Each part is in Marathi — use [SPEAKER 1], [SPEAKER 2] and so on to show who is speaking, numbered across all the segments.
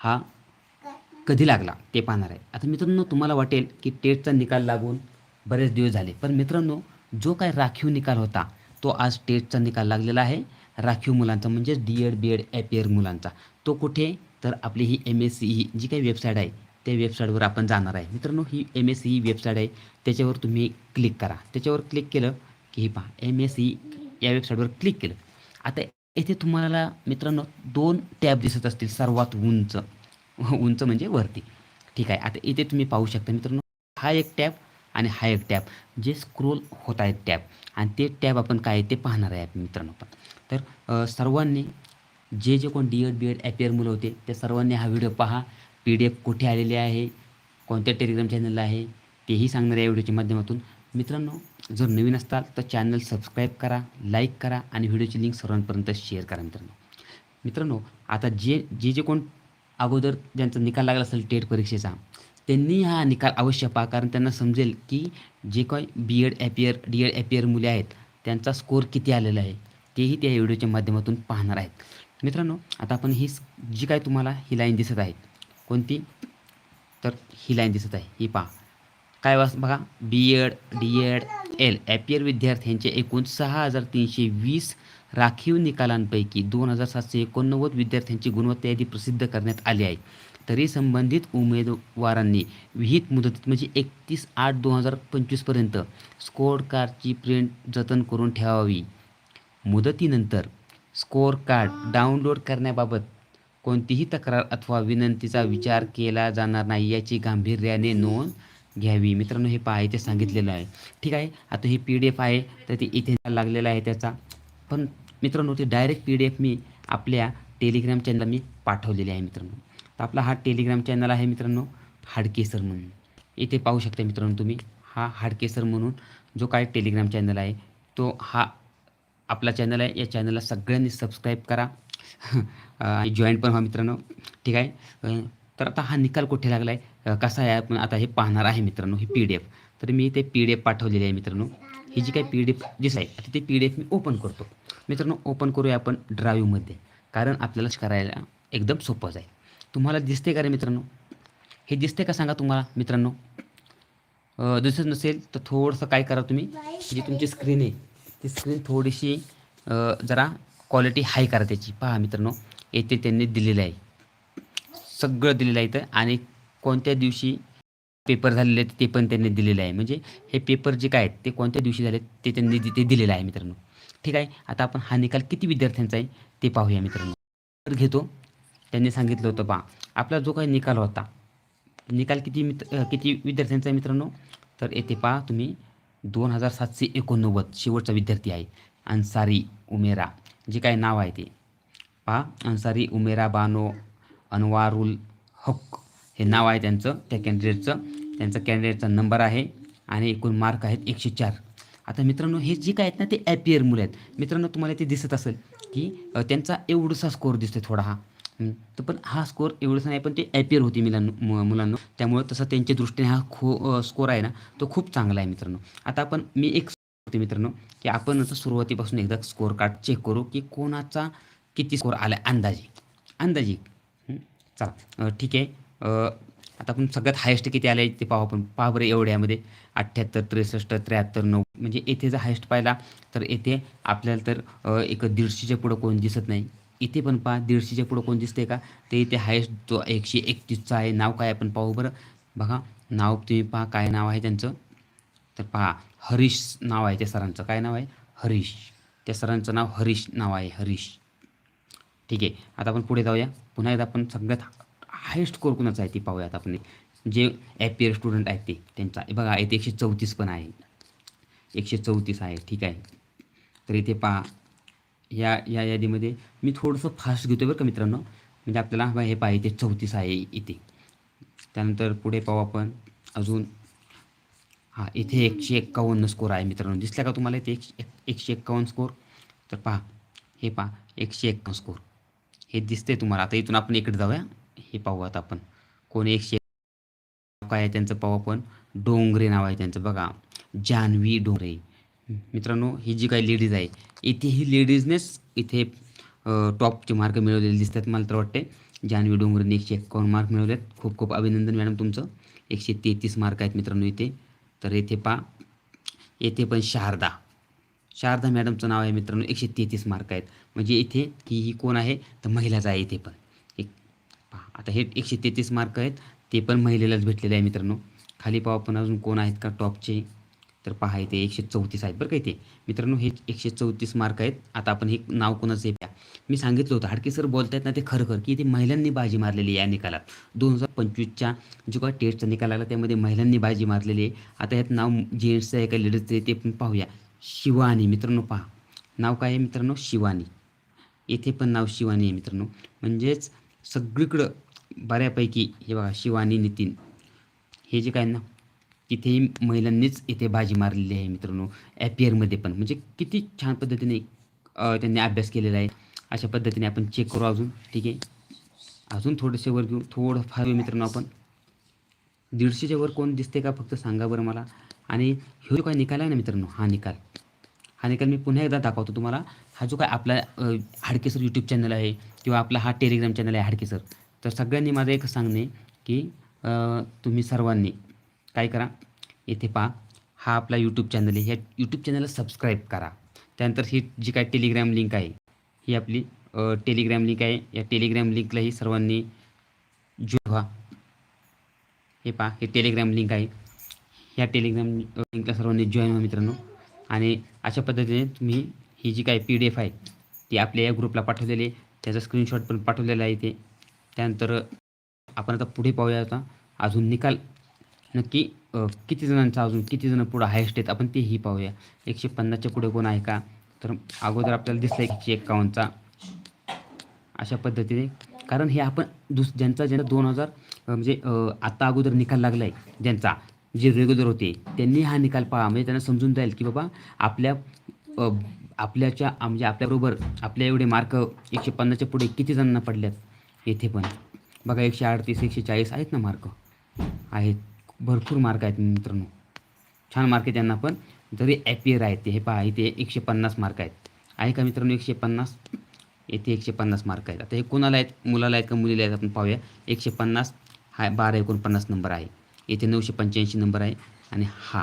[SPEAKER 1] हा कधी लागला? ते पाहणार आहे. आता मित्रांनो तुम्हाला वाटेल की टेटचा निकाल लागून बरेच दिवस झाले. पण मित्रांनो जो काय राखीव निकाल होता तो आज टेटचा निकाल लागलेला आहे. राखीव मुलांचा म्हणजेच D Ed B Ed appear मुलांचा. तो कुठे? तर आपली ही एम एस सी ही जी काही वेबसाईट आहे त्या वेबसाईटवर आपण जाणार आहे. मित्रांनो ही एम एस सी ही वेबसाईट आहे. त्याच्यावर तुम्ही क्लिक करा. त्याच्यावर क्लिक केलं की हे पहा एम एस सी या वेबसाईटवर क्लिक केलं. आता येथे तुम्हाला मित्रांनो दोन टॅब दिसत असतील सर्वात उंच. उंच म्हणजे वरती. ठीक आहे आता इथे तुम्ही पाहू शकता मित्रांनो हा एक टॅब आणि हा एक टॅब. जे स्क्रोल होत आहेत टॅब. आणि ते टॅब आपण काय ते पाहणार आहे मित्रांनो पण. तर सर्वांनी जे जे कोण D Ed B Ed appear मुलं होते त्या सर्वांनी हा व्हिडिओ पहा. पी डी एफ कुठे आलेले आहे कोणत्या टेलिग्राम चॅनलला आहे तेही सांगणार आहे या व्हिडिओच्या माध्यमातून. मित्रांनो जर नवीन असताल तर चॅनल सबस्क्राईब करा लाईक करा आणि व्हिडिओची लिंक सर्वांपर्यंत शेअर करा मित्रांनो. मित्रांनो आता जे जे जे कोण अगोदर ज्यांचा निकाल लागला असेल टेट परीक्षेचा त्यांनी हा निकाल अवश्य पहा कारण त्यांना समजेल की जे काही B Ed appear D Ed appear मुले आहेत त्यांचा स्कोर किती आलेला आहे तेही त्या व्हिडिओच्या माध्यमातून पाहणार आहेत. मित्रांनो आता आपण ही जी काय तुम्हाला ही लाईन दिसत आहे कोणती? तर ही लाईन दिसत आहे ही पहा. काय वाच बघा B Ed D Ed L appear विद्यार्थ्यांचे एकूण सहा हजार तीनशे वीस राखीव निकालांपैकी दोन हजार सातशे एकोणनव्वद विद्यार्थ्यांची गुणवत्ता यादी प्रसिद्ध करण्यात आली आहे. तरी संबंधित उमेदवारांनी विहित मुदतीत म्हणजे एकतीस आठ दोन हजार पंचवीसपर्यंत स्कोअर कार्डची प्रिंट जतन करून ठेवावी. मुदतीनंतर स्कोअर कार्ड डाउनलोड करण्याबाबत कोणतीही तक्रार अथवा विनंतीचा विचार केला जाणार नाही याची गांभीर्याने नोंद घ्यावी. मित्रांनो हे पहा इथे सांगितलेलं आहे. ठीक आहे? आता हे पी डी एफ आहे तर ते इथे लागलेलं आहे त्याचा. पण मित्रांनो ते डायरेक्ट पी डी एफ मी आपल्या टेलिग्राम चॅनलला मी पाठवलेली आहे मित्रांनो. तर आपला हा टेलिग्राम चॅनल आहे मित्रांनो हाडकेसर म्हणून. इथे पाहू शकता मित्रांनो तुम्ही हा हाडकेसर म्हणून जो काय टेलिग्राम चॅनल आहे तो हा आपला चॅनल आहे. या चॅनलला सगळ्यांनी सबस्क्राईब करा. आणि जॉईन पण व्हा मित्रांनो. ठीक आहे? तर आता हा निकाल कुठे लागला आहे कसा आहे आपण आता हे पाहणार आहे मित्रांनो ही पी डी एफ तर मी ते पी डी एफ पाठवलेली आहे मित्रांनो. ही जी काही पी डी एफ दिस आहे आता ते पी डी एफ मी ओपन करतो. मित्रांनो ओपन करूया आपण ड्राईव्हमध्ये कारण आपल्याला करायला एकदम सोपं जाईल. तुम्हाला दिसते का रे मित्रांनो? हे दिसते का सांगा तुम्हाला मित्रांनो? दिसत नसेल तर थोडंसं काय करा तुम्ही? जी तुमची स्क्रीन आहे ती स्क्रीन थोडीशी जरा क्वालिटी हाय करा त्याची. पहा मित्रांनो येथे त्यांनी दिलेलं आहे. सगळं दिलेलं आहे इथं आणि कोणत्या दिवशी पेपर झालेले आहेत ते पण त्यांनी दिलेलं आहे. म्हणजे हे पेपर जे काय आहेत ते कोणत्या दिवशी झाले ते त्यांनी ते दिलेलं आहे मित्रांनो. ठीक आहे? आता आपण हा निकाल किती विद्यार्थ्यांचा आहे ते पाहूया मित्रांनो. तर घेतो. त्यांनी सांगितलं होतं पहा आपला जो काही निकाल होता निकाल किती मित्र किती विद्यार्थ्यांचा आहे मित्रांनो? तर येथे पहा तुम्ही दोन हजार सातशे एकोणनव्वद शेवटचा विद्यार्थी आहे अन्सारी उमेरा. जे काय नाव आहे ते. पहा अन्सारी उमेरा बानो अनवारुल हक हे नाव आहे त्यांचं त्या कॅन्डिडेटचं त्यांचा कॅन्डिडेटचा नंबर आहे आणि एकूण मार्क आहेत एकशे चार. आता मित्रांनो हे जे काय आहेत ना ते ॲपियर मुलं आहेत. मित्रांनो तुम्हाला ते दिसत असेल की त्यांचा एवढसा स्कोअर दिसतोय थोडा हा. तर पण हा स्कोअर एवढंसा नाही पण ते ॲपियर होती मुलांनो मु- मुलांनो. त्यामुळं तसं त्यांच्या दृष्टीने हा खो स्कोअर आहे ना तो खूप चांगला आहे मित्रांनो. आता आपण मी एक होते मित्रांनो की आपण आता सुरुवातीपासून एकदा स्कोअर कार्ड चेक करू की कोणाचा किती स्कोअर आला आहे अंदाजे. अंदाजे चला. ठीक आहे. आता आपण सगळ्यात हायेस्ट किती आलं आहे ते पाहू आपण. पाहा बरं एवढ्यामध्ये अठ्ठ्याहत्तर त्रेसष्ट त्र्याहत्तर नऊ. म्हणजे येथे जर हायेस्ट पाहिला तर येथे आपल्याला तर एक दीडशेच्या पुढं कोण दिसत नाही. इथे पण पहा दीडशेच्या पुढं कोण दिसते का? ते इथे हायेस्ट जो एकशे एकतीसचा आहे. नाव काय आपण पाहू बरं. बघा नाव तुम्ही पहा काय नाव आहे त्यांचं? तर पहा हरीश नाव आहे त्या सरांचं. काय नाव आहे? हरीश. त्या सरांचं नाव हरीश नाव आहे हरीश. ठीक आहे. आता आपण पुढे जाऊया. पुन्हा एकदा आपण सगळ्यात हायेस्ट स्कोर कुणाचा आहे ते पाहूयात आपण. जे ॲपियर स्टुडंट आहेत ते. त्यांचा. बघा इथे एकशे चौतीस पण आहे. एकशे चौतीस आहे. ठीक आहे. तर इथे पहा. या या यादीमध्ये मी थोडंसं फास्ट घेतो बरं का मित्रांनो. म्हणजे आपल्याला बा हे पहा इथे चौतीस आहे इथे. त्यानंतर पुढे पाहू आपण. अजून. हां इथे एकशे एक्कावन्न स्कोर आहे मित्रांनो. दिसला का तुम्हाला इथे एकशे एक- एकशे एक्कावन्न स्कोर तर पहा. हे पहा. एकशे एक्कावन्न स्कोर हे दिसते तुम्हाला. आता इथून आपण इकडे जाऊया. हे पाहू आता आपण. कोण एकशे काय आहे त्यांचं पाहू आपण. डोंगरे नाव आहे त्यांचं बघा. जान्हवी डोंगरे. मित्रांनो ही जी काही लेडीज आहे इथे ही लेडीजनेच इथे टॉपचे मार्क मिळवलेले दिसतात मला तर वाटते जान्हवी डोंगरेने एकशे एक्कावन्न मार्क मिळवलेत. खूप खूप अभिनंदन मॅडम तुमचं. एकशे तेहतीस मार्क आहेत मित्रांनो इथे. तर येथे पा येथे पण शारदा. शारदा मॅडमचं नाव आहे मित्रांनो. एकशे तेहतीस मार्क आहेत. म्हणजे इथे ही ही कोण आहे? तर महिलाच आहे इथे पण. पहा आता हे एकशे तेहतीस मार्क आहेत. ते पण महिलेलाच भेटलेले आहे मित्रांनो. खाली पाहा पण अजून कोण आहेत का टॉपचे तर पहा इथे एकशे चौतीस आहेत बरं का इथे. मित्रांनो हे एकशे चौतीस मार्क आहेत. आता आपण हे नाव कोणाचं आहे प्या मी सांगितलं होतं हाडके सर बोलत आहेत ना ते खरं खरं की इथे महिलांनी बाजी मारलेली आहे या निकालात. दोन हजार पंचवीसच्या जो काय टेस्टचा निकाल आला त्यामध्ये महिलांनी बाजी मारलेली आहे. आता ह्यात नाव जेंट्सचं आहे का लेडीजचं आहे ते पण पाहूया. शिवानी मित्रांनो पहा. नाव काय आहे मित्रांनो? शिवानी. येथे पण नाव शिवानी आहे मित्रांनो. म्हणजेच सगळीकडं बऱ्यापैकी हे बघा शिवानी नितीन. हे जे काय ना तिथेही महिलांनीच इथे बाजी मारलेली आहे मित्रांनो. ॲपियरमध्ये पण. म्हणजे किती छान पद्धतीने त्यांनी अभ्यास केलेला आहे. अशा पद्धतीने आपण चेक करू अजून. ठीक आहे? अजून थोडेसे वर घेऊ. थोडंफार घेऊ मित्रांनो आपण. दीडशेच्या वर कोण दिसते का फक्त सांगा बरं मला. आणि हे जो काय निकाल आहे ना मित्रांनो हा निकाल. हा निकाल मी पुन्हा एकदा दाखवतो तुम्हाला. हा जो काय आपला हाडकेसर यूट्यूब चॅनल आहे किंवा आपला हा टेलिग्राम चॅनल आहे हाडकेसर तर सगळ्यांनी माझं एक सांगणे की तुम्ही सर्वांनी काय करा येथे पहा हा आपला यूट्यूब चॅनल आहे. ह्या यूट्यूब चॅनलला सबस्क्राईब करा. त्यानंतर ही जी काय टेलिग्राम लिंक आहे ही आपली टेलिग्राम लिंक आहे. या टेलिग्राम लिंकलाही सर्वांनी जॉईन व्हा हे पहा हे टेलिग्राम लिंक आहे. ह्या टेलिग्राम लिंकला सर्वांनी जॉईन व्हा मित्रांनो. आणि अशा पद्धतीने तुम्ही ही जी काय पी डी एफ आहे ती आपल्या या ग्रुपला पाठवलेली आहे. त्याचा स्क्रीनशॉट पण पाठवलेला आहे इथे. त्यानंतर आपण आता पुढे पाहूया आता. अजून निकाल. नक्की किती जणांचा अजून किती जण पुढं हायस्ट आहेत आपण तेही पाहूया. एकशे पन्नासच्या पुढे कोण आहे का? तर अगोदर आपल्याला दिसलं एकशे एक्कावन्नचा अशा पद्धतीने. कारण हे आपण दुस ज्यांचा ज्यांना दोन हजार म्हणजे आत्ता अगोदर निकाल लागला आहे ज्यांचा जे रेग्युलर होते त्यांनी हा निकाल पाहा. म्हणजे त्यांना समजून जाईल की बाबा आपल्या आपल्याच्या म्हणजे आपल्याबरोबर आपल्या एवढे मार्क एकशे पन्नासच्या पुढे किती जणांना पडल्यात? येथे पण. बघा एकशे अडतीस एकशे चाळीस आहेत ना मार्क आहेत. भरपूर मार्क आहेत मित्रांनो. छान मार्क आहे त्यांना पण. जरी ॲपियर आहेत ते हे पहा इथे एकशे पन्नास मार्क आहेत. आहे का मित्रांनो एकशे पन्नास? येथे एकशे पन्नास मार्क आहेत. आता हे कोणाला आहेत? मुलाला आहेत का मुलीला आहेत? आपण पाहूया. एकशे पन्नास हा बारा एकोणपन्नास नंबर आहे. येथे नऊशे पंच्याऐंशी नंबर आहे. आणि हा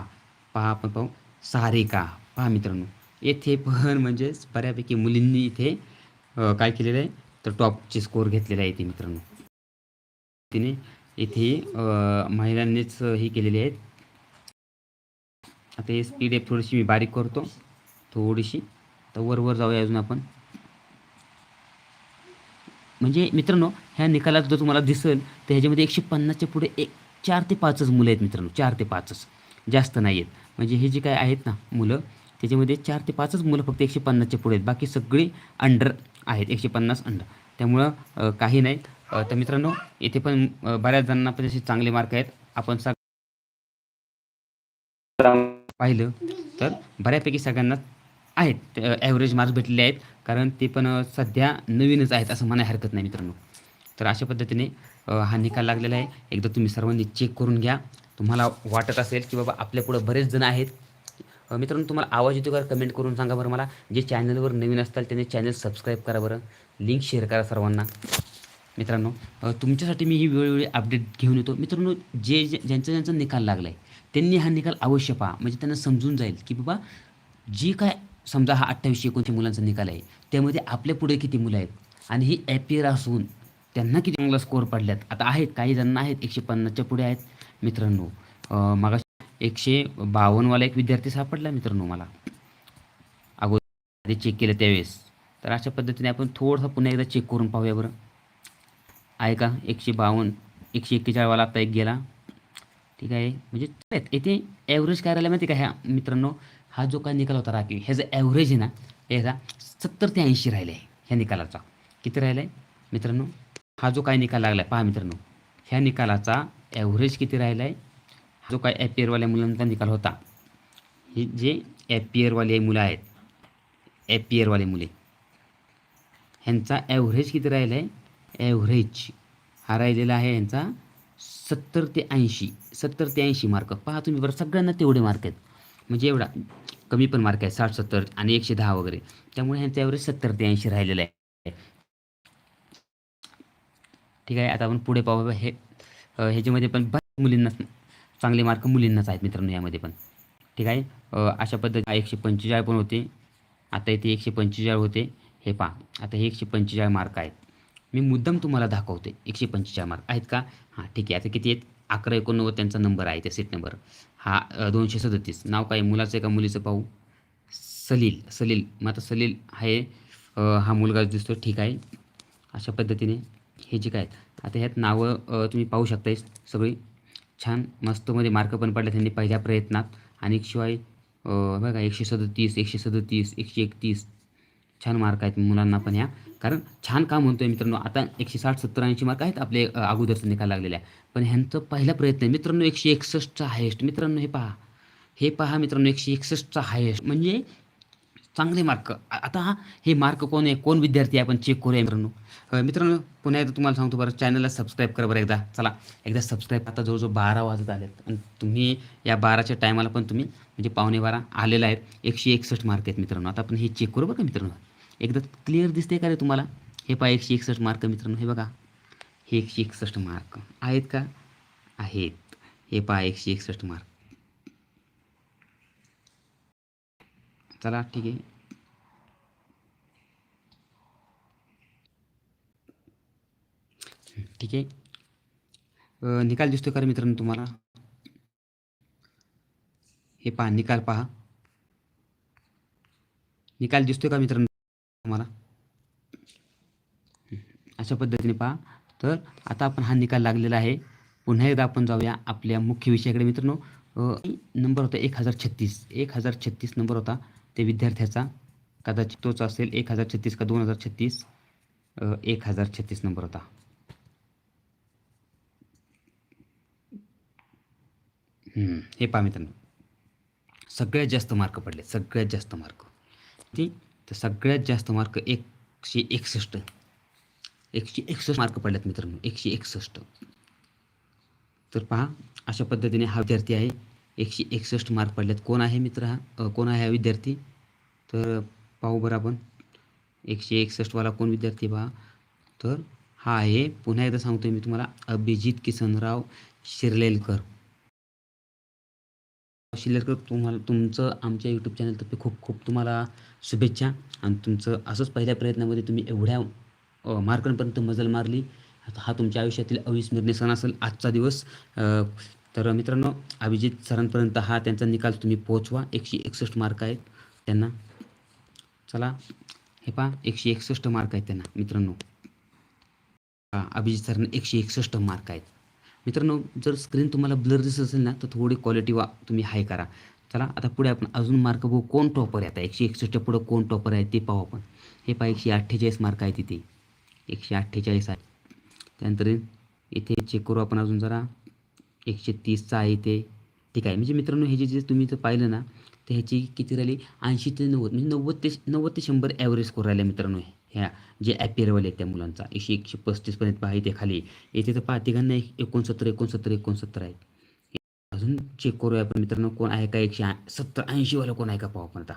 [SPEAKER 1] पहा आपण पाहू. सारिका पहा मित्रांनो. येथे पण म्हणजेच बऱ्यापैकी मुलींनी इथे काय केलेलं आहे तर टॉपचे स्कोर घेतलेले आहे इथे मित्रांनो. तिने इथे महिलांनीच हे केलेले आहेत. आता हे स्पीड एफ थोडीशी मी बारीक करतो थोडीशी. तर वर वर जाऊया अजून आपण. म्हणजे मित्रांनो ह्या निकालात जर तुम्हाला दिसेल तर ह्याच्यामध्ये एकशे पन्नासच्या पुढे एक चार ते पाचच मुलं आहेत मित्रांनो चार ते पाचच. जास्त नाही आहेत. म्हणजे हे जे काय आहेत ना मुलं त्याच्यामध्ये चार ते पाचच मुलं फक्त एकशे पन्नासच्या पुढे आहेत. बाकी सगळी अंडर आहेत. एकशे पन्नास अंडर त्यामुळं काही नाही तर मित्रांनो इथे पण बऱ्याच जणांना पण असे चांगले मार्क आहेत. आपण सग पाहिलं तर बऱ्यापैकी सगळ्यांना आहेत. ॲव्हरेज मार्क्स भेटलेले आहेत. कारण ते पण सध्या नवीनच आहेत असं म्हणाय हरकत नाही मित्रांनो. तर अशा पद्धतीने हा निकाल लागलेला आहे. एकदा तुम्ही सर्वांनी चेक करून घ्या. तुम्हाला वाटत असेल की बाबा आपल्यापुढं बरेच जण आहेत. मित्रांनो तुम्हाला आवाज येतो का? कमेंट करून सांगा बरं मला. जे चॅनलवर नवीन असताल त्यांनी चॅनल सबस्क्राईब करा बरं. लिंक शेअर करा सर्वांना. मित्रांनो तुमच्यासाठी मी ही वेळोवेळी अपडेट घेऊन येतो. मित्रांनो जे ज्यांचा ज्यांचा निकाल लागला आहे त्यांनी हा निकाल अवश्य पहा. म्हणजे त्यांना समजून जाईल की बाबा जी काय समजा हा अठ्ठावीसशे एकोणीसशे मुलांचा निकाल आहे त्यामध्ये आपल्या पुढे किती मुलं आहेत? आणि ही ॲपियर असून त्यांना किती चांगला स्कोअर पडल्यात? आता आहेत काही जणांना आहेत एकशे पन्नासच्या पुढे आहेत. मित्रांनो मग एकशे बावन्नवाला एक विद्यार्थी सापडला मित्रांनो मला. अगोदर चेक केलं त्यावेळेस. तर अशा पद्धतीने आपण थोडंसं पुन्हा एकदा चेक करून पाहूया बरं. आहे का एकशे बावन्न एकशे एक्केचाळीवाला आता एक गेला. ठीक आहे. म्हणजे येथे ॲव्हरेज काय राहिलं माहिती आहे का? ह्या मित्रांनो हा जो काय निकाल होता राखीव ह्याचा ॲव्हरेज आहे ना ह्याचा सत्तर ते ऐंशी राहिलं आहे ह्या निकालाचा. किती राहिलं आहे मित्रांनो हा जो काय निकाल लागला आहे पहा मित्रांनो. ह्या निकालाचा ॲव्हरेज किती राहिला आहे जो काय ॲपियरवाल्या मुलांचा निकाल होता. हे जे ॲपियरवाले मुलं आहेत ॲपियरवाले मुले ह्यांचा ॲव्हरेज किती राहिला आहे ॲव्हरेज हा राहिलेला आहे ह्यांचा सत्तर ते ऐंशी सत्तर ते ऐंशी मार्क पहा तुम्ही बरं सगळ्यांना तेवढे मार्क आहेत. म्हणजे एवढा कमी पण मार्क आहेत साठ सत्तर आणि एकशे दहा वगैरे. त्यामुळे ह्यांचा ॲव्हरेज सत्तर ते ऐंशी राहिलेला आहे. ठीक आहे आता आपण पुढे पाहू. हे ह्याच्यामध्ये पण बऱ्याच मुलींना चांगले मार्क मुलींनाच आहेत मित्रांनो यामध्ये पण. ठीक आहे? अशा पद्धती एकशे पंचेचाळीस पण होते. आता इथे एकशे पंचेचाळीस होते. हे पहा. आता हे एकशे पंचेचाळीस मार्क आहेत. मी मुद्दाम तुम्हाला दाखवते एकशे पंचेचाळीस मार्क. आहेत का? हां ठीक आहे. आता किती आहेत? अकरा एकोणनव्वद त्यांचा नंबर आहे त्या सीट नंबर. हा दोनशे सदतीस. नाव काय? मुलाचं एका का? मुलीचं पाहू. सलील सलील. मग आता सलील आहे. हा मुलगा दिसतो. ठीक आहे. अशा पद्धतीने हे जे काय आहेत. आता ह्यात नावं तुम्ही पाहू शकताय सगळी. छान मस्तमध्ये मार्क पण पडले त्यांनी पहिल्या प्रयत्नात. आणि शिवाय बघा एकशे सदतीस एकशे सदतीस एकशे एकतीस छान मार्क आहेत मुलांना पण ह्या कारण छान काम म्हणतोय मित्रांनो. आता एकशे साठ सत्तर ऐंशी मार्क आहेत आपले अगोदरचं निकाल लागलेल्या. आहे पण ह्यांचं पहिला प्रयत्न आहे. मित्रांनो एकशे एकसष्टचा हायेस्ट मित्रांनो हे पहा. हे पहा मित्रांनो एकशे एकसष्टचा हायेस्ट म्हणजे चांगले मार्क. आता हा हे मार्क कोण आहे? कोण विद्यार्थी आहे? आपण चेक करूया मित्रांनो. मित्रांनो पुन्हा एकदा तुम्हाला सांगतो बरं चॅनलला सबस्क्राईब करा बरं एकदा. चला एकदा सबस्क्राईब आता जवळजवळ बारा वाजत आलेत. आणि तुम्ही या बाराच्या टायमाला पण तुम्ही म्हणजे पावणे बारा आलेला आहेत एकशे एकसष्ट मार्क आहेत मित्रांनो. आता आपण हे चेक करू बघा मित्रांनो. एकदा क्लिअर दिसते का रे तुम्हाला? हे पहा एकशे एकसष्ट मार्क मित्रांनो. हे बघा. हे एकशे एकसष्ट मार्क आहेत का? आहेत. हे पहा एकशे एकसष्ट मार्क चला ठीक आहे. ठीक आहे. निकाल दिसतो का मित्रांनो तुम्हाला? हे पहा निकाल पहा. निकाल दिसतोय का मित्रांनो तुम्हाला? अशा पद्धतीने पहा. तर आता आपण हा निकाल लागलेला आहे. पुन्हा एकदा आपण जाऊया आपल्या मुख्य विषयाकडे मित्रांनो. नंबर होता एक हजार छत्तीस. एक हजार छत्तीस नंबर होता. ते विद्यार्थ्याचा कदाचित तोच असेल एक हजार छत्तीस का दोन हजार छत्तीस. एक हजार छत्तीस नंबर होता. हे पहा मित्रांनो. सगळ्यात जास्त मार्क पडले सगळ्यात जास्त मार्क ती तर सगळ्यात जास्त मार्क एकशे एकसष्ट. एकशे एकसष्ट मार्क पडलेत मित्रांनो एकशे एकसष्ट. तर पहा अशा पद्धतीने हा विद्यार्थी आहे. एकशे एकसष्ट मार्क पडलेत. कोण आहे मित्र हा? कोण आहे हा विद्यार्थी? तर पाहू बरं आपण. एकशे एकसष्टवाला कोण विद्यार्थी पहा तर हा आहे. पुन्हा एकदा सांगतोय मी तुम्हाला. अभिजित किसनराव शिरलेलकर. शिरलेलकर तुम्हाला तुमचं आमच्या यूट्यूब चॅनलतर्फे खूप खूप तुम्हाला शुभेच्छा. आणि तुमचं असंच पहिल्या प्रयत्नामध्ये तुम्ही एवढ्या मार्कांपर्यंत मजल मारली. हा तुमच्या आयुष्यातील अविस्मरणीय सण असेल. आजचा दिवस तर मित्रांनो अभिजित सरांपर्यंत हा त्यांचा निकाल तुम्ही पोहोचवा. एकशे एकसष्ट मार्क आहेत त्यांना. चला हे पहा एकशे एकसष्ट मार्क आहेत त्यांना मित्रांनो. हा अभिजित सरांना एकशे एकसष्ट मार्क आहेत. मित्रांनो जर स्क्रीन तुम्हाला ब्लर दिसत असेल ना तर थोडी क्वालिटी वा तुम्ही हाय करा. चला आता पुढे आपण अजून मार्क बघू कोण टॉपर आहे आता? एकशे एकसष्टच्या पुढं कोण टॉपर आहे ते पाहू आपण. हे पहा एकशे अठ्ठेचाळीस मार्क आहे तिथे एकशे अठ्ठेचाळीस आहे त्यानंतर इथे चेक करू आपण अजून जरा. एकशे तीसचा आहे ते. ठीक आहे. म्हणजे मित्रांनो हे जे जे तुम्ही जर पाहिलं ना तर ह्याची किती राहिली? ऐंशी ते नव्वद. म्हणजे नव्वद ते नव्वद ते शंभर ॲव्हरेज स्कोर राहिले मित्रांनो ह्या जे ॲपियरवाले आहेत त्या मुलांचा. एकशे एकशे पस्तीसपर्यंत पहा इथे खाली. येथे तर पहा तिघांना एक एकोणसत्तर एकोणसत्तर एकोणसत्तर आहे अजून चेक करूया आपण मित्रांनो कोण आहे का एकशे सत्तर ऐंशीवाला कोण आहे का पाहू आपण आता.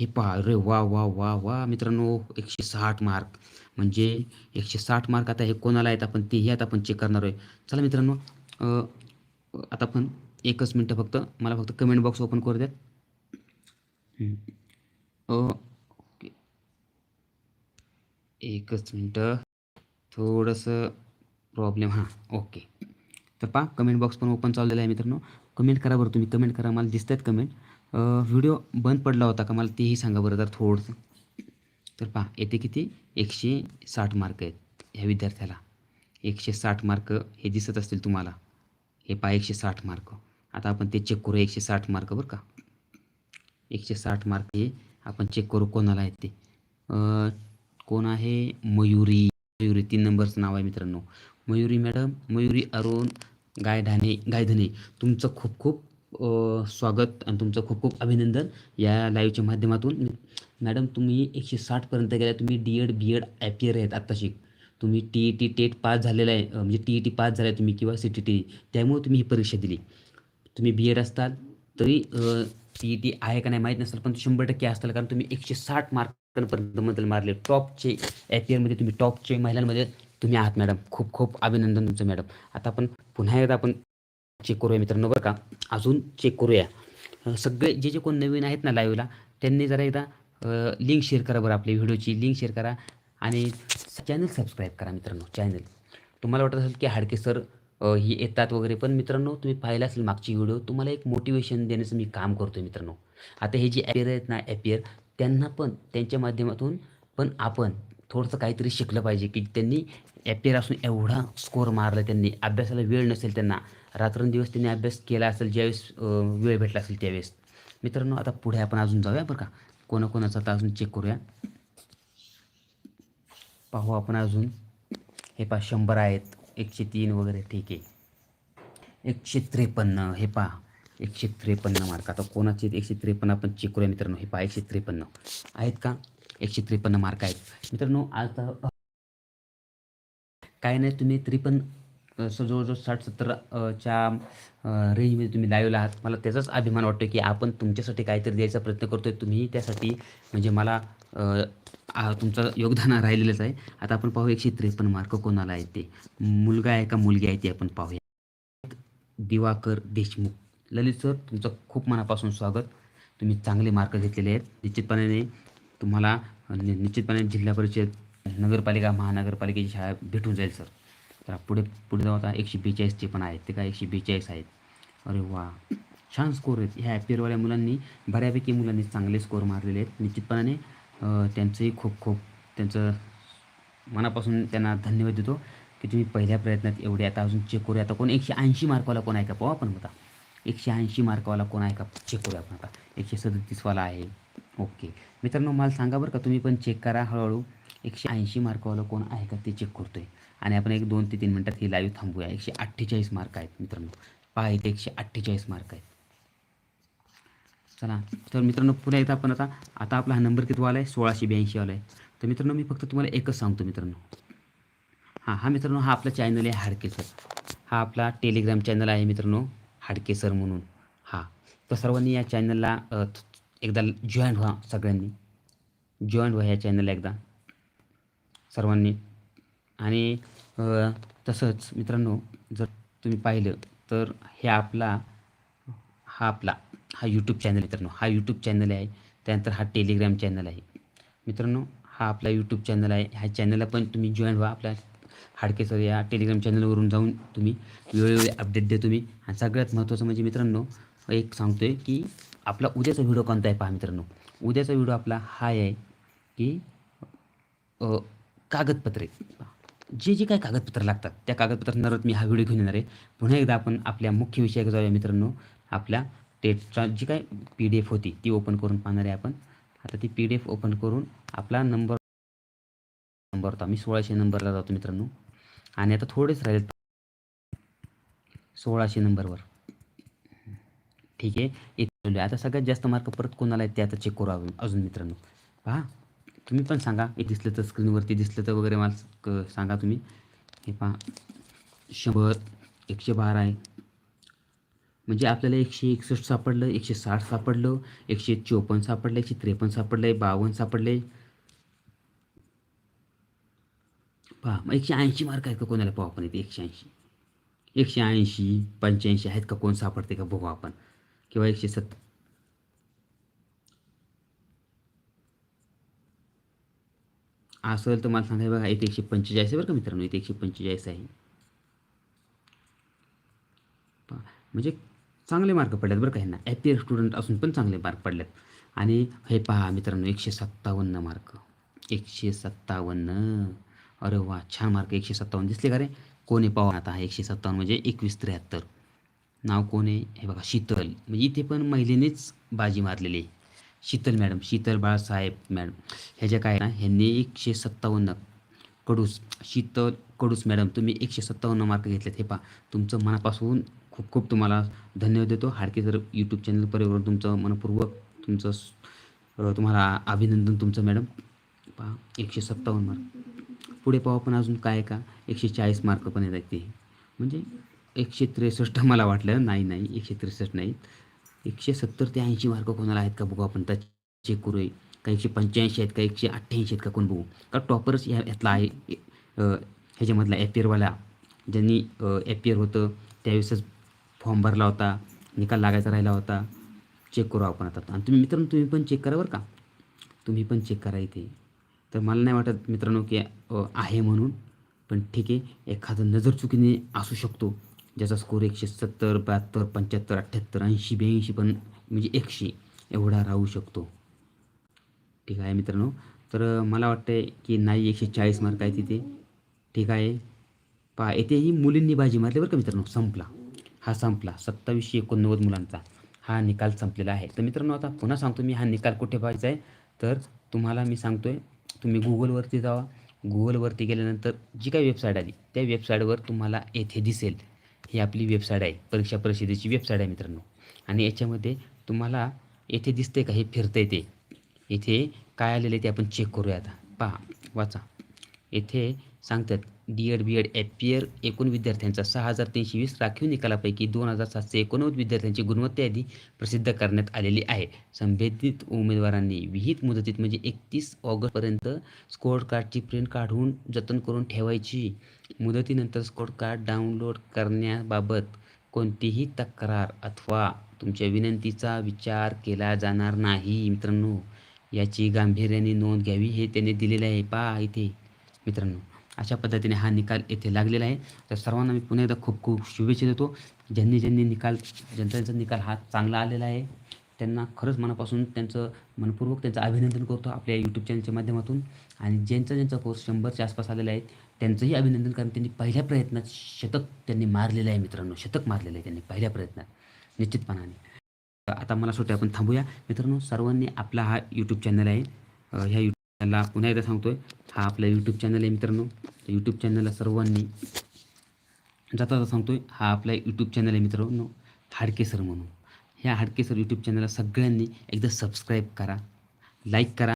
[SPEAKER 1] हे पहा अरे वा वा वा वा मित्रांनो एकशे साठ मार्क म्हणजे एकशे साठ मार्क आता हे कोणाला आहेत? आपण तेही आता आपण चेक करणार आहे. चला मित्रांनो आता आपण एकच मिनटं फक्त मला फक्त कमेंट बॉक्स ओपन करू द्यात. ओके. एकच मिनटं. थोडंसं प्रॉब्लेम हां ओके. तर पहा कमेंट बॉक्स पण ओपन चाललेला आहे मित्रांनो. कमेंट करा बरं तुम्ही कमेंट करा मला दिसत आहेत कमेंट व्हिडिओ बंद पडला होता का मला तेही सांगा बरं जर थोडंसं. तर पहा येथे किती? एकशे साठ मार्क आहेत ह्या विद्यार्थ्याला. एकशे साठ मार्क हे दिसत असतील तुम्हाला. हे पहा एकशे साठ मार्क आता आपण ते चेक करू एकशे साठ मार्क बरं का? एकशे साठ मार्क हे आपण चेक करू कोणाला आहेत ते. कोण आहे? मयुरी. मयुरी तीन नंबरचं नाव आहे मित्रांनो. मयुरी मॅडम मयुरी अरुण गायढाणे गायधने तुमचं खूप खूप स्वागत आणि तुमचं खूप खूप अभिनंदन. या लाईव्हच्या माध्यमातून मॅडम तुम्ही एकशे साठपर्यंत गेल्या तुम्ही D Ed B Ed appear आहेत आत्ताशी. तुम्ही T E T TET pass झालेला आहे म्हणजे टी ई टी पास झाला आहे तुम्ही किंवा सी टी टी त्यामुळे तुम्ही ही परीक्षा दिली. तुम्ही बी एड असताल तरी टी ई टी आहे का नाही माहीत नसेल पण शंभर टक्के असताल कारण तुम्ही एकशे साठ मार्कांपर्यंत मधल मारले. टॉपचे ॲपियरमध्ये तुम्ही टॉपचे महिलांमध्ये तुम्ही आहात मॅडम खूप खूप अभिनंदन तुमचं मॅडम आता आपण पुन्हा एकदा आपण चेक करूया मित्रांनो बरं का? अजून चेक करूया. सगळे जे जे कोण नवीन आहेत ना लाईव्हला त्यांनी जरा एकदा लिंक शेअर करा बरं आपल्या व्हिडिओची लिंक शेअर करा. आणि चॅनल सबस्क्राईब करा मित्रांनो चॅनल. तुम्हाला वाटत असेल की हाडके सर ही येतात वगैरे पण मित्रांनो तुम्ही पाहिलं असेल मागची व्हिडिओ तुम्हाला एक मोटिवेशन देण्याचं मी काम करतो मित्रांनो. आता हे जे ॲपियर आहेत ना ॲपियर त्यांना पण त्यांच्या माध्यमातून पण आपण थोडंसं काहीतरी शिकलं पाहिजे की त्यांनी ॲपियर असून एवढा स्कोअर मारला त्यांनी अभ्यासाला वेळ नसेल त्यांना. रात्रंदिवस त्यांनी अभ्यास केला असेल ज्यावेळेस वेळ भेटला असेल त्यावेळेस. मित्रांनो आता पुढे आपण अजून जाऊया बरं का? कोणाकोणाचं आता अजून चेक करूया. पाहू आपण अजून. हे पहा शंभर आहेत. एकशे तीन वगैरे ठीक आहे. एकशे त्रेपन्न हे पहा. एकशे त्रेपन्न मार्क आता कोणाचे एकशे त्रेपन्न आपण चेक करूया मित्रांनो. हे पहा एकशे त्रेपन्न. आहेत का? एकशे त्रेपन्न मार्क आहेत. मित्रांनो आता काय नाही तुम्ही त्रेपन्न असं जवळजवळ साठ सत्तर च्या रेंजमध्ये तुम्ही लावला आहात. मला त्याचाच अभिमान वाटतो की आपण तुमच्यासाठी काहीतरी द्यायचा प्रयत्न करतो आहे तुम्ही त्यासाठी म्हणजे मला तुमचं योगदान राहिलेलंच आहे. आता आपण पाहू एकशे त्रेपन्न मार्क कोणाला आहे ते. मुलगा आहे का मुलगी आहे ते आपण पाहूया. दिवाकर देशमुख. ललित सर तुमचं खूप मनापासून स्वागत. तुम्ही चांगले मार्क घेतलेले आहेत. निश्चितपणे तुम्हाला निश्चितपणे जिल्हा परिषद नगरपालिका महानगरपालिकेची शाळा भेटून जाईल सर तर पुढे पुढे जाऊ आता एकशे बेचाळीसचे पण आहेत. ते काय एकशे बेचाळीस आहेत. अरे वा. छान स्कोर आहेत. ह्या ॲपियरवाल्या मुलांनी बऱ्यापैकी मुलांनी चांगले स्कोर मारलेले आहेत. निश्चितपणाने त्यांचंही खूप खूप त्यांचं मनापासून त्यांना धन्यवाद देतो की तुम्ही पहिल्या प्रयत्नात एवढे आता अजून चेक करूया. आता कोण? एकशे ऐंशी मार्कवाला कोण आहे का पाहू आपण बघा एकशे ऐंशी मार्कवाला कोण आहे का? चेक करूया आपण आता. एकशे सदतीसवाला आहे. ओके. मित्रांनो मला सांगा बरं का तुम्ही पण चेक करा हळूहळू. एकशे ऐंशी मार्कवाला कोण आहे का ते चेक करतो आहे आणि आपण एक दोन ते तीन मिनटात ही लाईव्ह थांबूया. एकशे अठ्ठेचाळीस मार्क आहेत मित्रांनो. पहा इथे एकशे अठ्ठेचाळीस मार्क आहेत. चला तर मित्रांनो पुन्हा एकदा आपण आता आता आपला हा नंबर कितवाला आहे सोळाशे ब्याऐंशीवाला आहे तर मित्रांनो मी फक्त तुम्हाला एकच सांगतो मित्रांनो. हां हा मित्रांनो हा आपला चॅनल आहे हाडके सर हा आपला टेलिग्राम चॅनल आहे मित्रांनो हाडके सर म्हणून. हां तर सर्वांनी या चॅनलला एकदा जॉईन व्हा सगळ्यांनी. जॉईन व्हा या चॅनलला एकदा. सर्वांनी. आणि तसंच मित्रांनो जर तुम्ही पाहिलं तर हे आपला हा आपला हा यूट्यूब चॅनल मित्रांनो. हा यूट्यूब चॅनल आहे. त्यानंतर हा टेलिग्राम चॅनल आहे. मित्रांनो हा आपला यूट्यूब चॅनल आहे. ह्या चॅनलला पण तुम्ही जॉईन व्हा. आपल्या हाडके सर या टेलिग्राम चॅनलवरून जाऊन तुम्ही वेळोवेळी अपडेट द्या तुम्ही. आणि सगळ्यात महत्त्वाचं म्हणजे मित्रांनो एक सांगतो आहे की आपला उद्याचा व्हिडिओ कोणता आहे पहा मित्रांनो. उद्याचा व्हिडिओ आपला हा आहे की कागदपत्रे. जे जे काही कागदपत्र लागतात त्या कागदपत्रांवरच मी हा व्हिडिओ घेऊन येणार आहे. पुन्हा एकदा आपण आपल्या मुख्य विषयाकडे जाऊया मित्रांनो. आपल्या टेटचा जी काय पी डी एफ होती ती ओपन करून पाहणार आहे आपण. आता ती पी डी एफ ओपन करून आपला नंबर नंबर होता. मी सोळाशे नंबरला जातो मित्रांनो. आणि आता थोडेच राहिले सोळाशे नंबरवर ठीक आहे. इथे आता सगळ्यात जास्त मार्क परत कोणाला आहेत ते आता चेक करू अजून अजून मित्रांनो. पहा. तुम्ही पण सांगा. हे दिसलं तर स्क्रीनवरती दिसलं तर वगैरे मला सांगा तुम्ही. हे पहा. शंभर एकशे बारा आहे. म्हणजे आपल्याला एकशे एकसष्ट सापडलं एकशे साठ सापडलं एकशे चोपन्न सापडलं एकशे त्रेपन्न सापडलं आहे बावन्न सापडले. पहा मग एकशे ऐंशी मार्क आहेत का कोणाला पाहू आपण येते एकशे ऐंशी. एकशे ऐंशी पंच्याऐंशी आहेत का? कोण सापडते का बघू आपण? किंवा एकशे सत्तर असेल तर मला सांगाय बघा इथे एकशे पंचेचाळीस आहे बरं का मित्रांनो इथे एकशे पंचेचाळीस आहे. पहा, म्हणजे चांगले मार्क पडलेत बरं का ह्यांना. ॲपियर स्टुडंट असून पण चांगले मार्क पडलेत. आणि हे पहा मित्रांनो एकशे सत्तावन्न मार्क. एकशे सत्तावन्न. अरे वा छान मार्क. एकशे सत्तावन्न दिसले का रे? कोणी पाहू. आता हा एकशे सत्तावन्न म्हणजे एकवीस त्र्याहत्तर. नाव कोण आहे? हे बघा शीतल. म्हणजे इथे पण महिलेनेच बाजी मारलेली आहे. Sheetal madam Sheetal Balasaheb madam. ह्याच्या काय ना ह्यांनी एकशे सत्तावन्न. कडूस शीतल कडूस मॅडम तुम्ही एकशे सत्तावन्न मार्क घेतलेत. हे पहा तुमचं मनापासून खूप खूप तुम्हाला धन्यवाद देतो. हाडके सर यूट्यूब चॅनल परिवार तुमचं मनपूर्वक तुमचं तुम्हाला अभिनंदन तुमचं मॅडम पहा एकशे सत्तावन्न मार्क पुढे पाहू पण अजून काय का? एकशे चाळीस मार्क पण येतात ते. म्हणजे एकशे त्रेसष्ट मला वाटलं. नाही नाही एकशे त्रेसष्ट नाही. एकशे सत्तर ते ऐंशी मार्क कोणाला आहेत का बघू आपण? त्या चेक करूया. का एकशे पंच्याऐंशी आहेत का? एकशे अठ्ठ्याऐंशी आहेत का? कोण बघू? का टॉपरच या यातला आहे ह्याच्यामधला एपियरवाला ज्यांनी एपियर होतं त्यावेळेसच फॉर्म भरला होता निकाल लागायचा राहिला होता. चेक करू आपण आता. आणि तुम्ही मित्रांनो तुम्ही पण चेक करा बरं का. तुम्ही पण चेक करा इथे. तर मला नाही वाटत मित्रांनो की आहे म्हणून. पण ठीक आहे एखादं नजर चुकीने असू शकतो. ज्याचा स्कोर एकशे सत्तर बहात्तर पंच्याहत्तर अठ्ठ्याहत्तर ऐंशी ब्याऐंशी पण म्हणजे एकशे एवढा राहू शकतो. ठीक आहे मित्रांनो. तर मला वाटतं आहे की नाही एकशे चाळीस मार्क आहे तिथे. ठीक आहे. पहा येथेही मुलींनी बाजी मारली बरं का मित्रांनो. संपला. हा संपला. सत्तावीसशे एकोणनव्वद मुलांचा हा निकाल संपलेला आहे. तर मित्रांनो आता पुन्हा सांगतो मी हा निकाल कुठे पाहायचा आहे. तर तुम्हाला मी सांगतो आहे तुम्ही गुगलवरती जावा. गुगलवरती गेल्यानंतर जी काही वेबसाईट आली त्या वेबसाईटवर तुम्हाला येथे दिसेल. ही आपली वेबसाईट आहे परीक्षा परिषदेची वेबसाईट आहे मित्रांनो. आणि याच्यामध्ये तुम्हाला येथे दिसते का? हे फिरतं ते. येथे काय आलेलं आहे ते आपण चेक करूया आता. पहा वाचा. येथे सांगतात D Ed B Ed appear एकूण विद्यार्थ्यांचा सहा हजार तीनशे वीस राखीव निकालापैकी दोन हजार सातशे एकोणनव्वद विद्यार्थ्यांची गुणवत्ता यादी प्रसिद्ध करण्यात आलेली आहे. संबंधित उमेदवारांनी विहित मुदतीत म्हणजे एकतीस ऑगस्टपर्यंत स्कोअर कार्डची प्रिंट काढून जतन करून ठेवायची. मुदतीनंतर स्कोअर कार्ड डाउनलोड करण्याबाबत कोणतीही तक्रार अथवा तुमच्या विनंतीचा विचार केला जाणार नाही मित्रांनो. याची गांभीर्याने नोंद घ्यावी हे त्याने दिलेलं आहे. पहा इथे मित्रांनो. अशा पद्धतीने हा निकाल येथे लागलेला आहे. तर सर्वांना मी पुन्हा एकदा खूप खूप शुभेच्छा देतो. ज्यांनी ज्यांनी निकाल ज्यांचा निकाल हा चांगला आलेला आहे त्यांना खरंच मनापासून त्यांचं मनपूर्वक त्यांचं अभिनंदन करतो आपल्या यूट्यूब चॅनलच्या माध्यमातून. आणि ज्यांचा ज्यांचा कोर्स शंभरच्या आसपास आलेला आहे त्यांचंही अभिनंदन कारण त्यांनी पहिल्या प्रयत्नात शतक त्यांनी मारलेलं आहे मित्रांनो. शतक मारलेलं आहे त्यांनी पहिल्या प्रयत्नात निश्चितपणाने. आता मला सुट्टी आपण थांबूया. मित्रांनो सर्वांनी आपला हा यूट्यूब चॅनल आहे. ह्या यूट्यूब चॅनलला पुन्हा एकदा सांगतोय हा आपला यूट्यूब चॅनल आहे मित्रांनो. यूट्यूब चॅनलला सर्वांनी जाता जाता सांगतोय हा आपला यूट्यूब चॅनल आहे मित्रांनो हाडकेसर म्हणून. ह्या हाडकेसर यूट्यूब चॅनलला सगळ्यांनी एकदा सबस्क्राईब करा लाईक करा.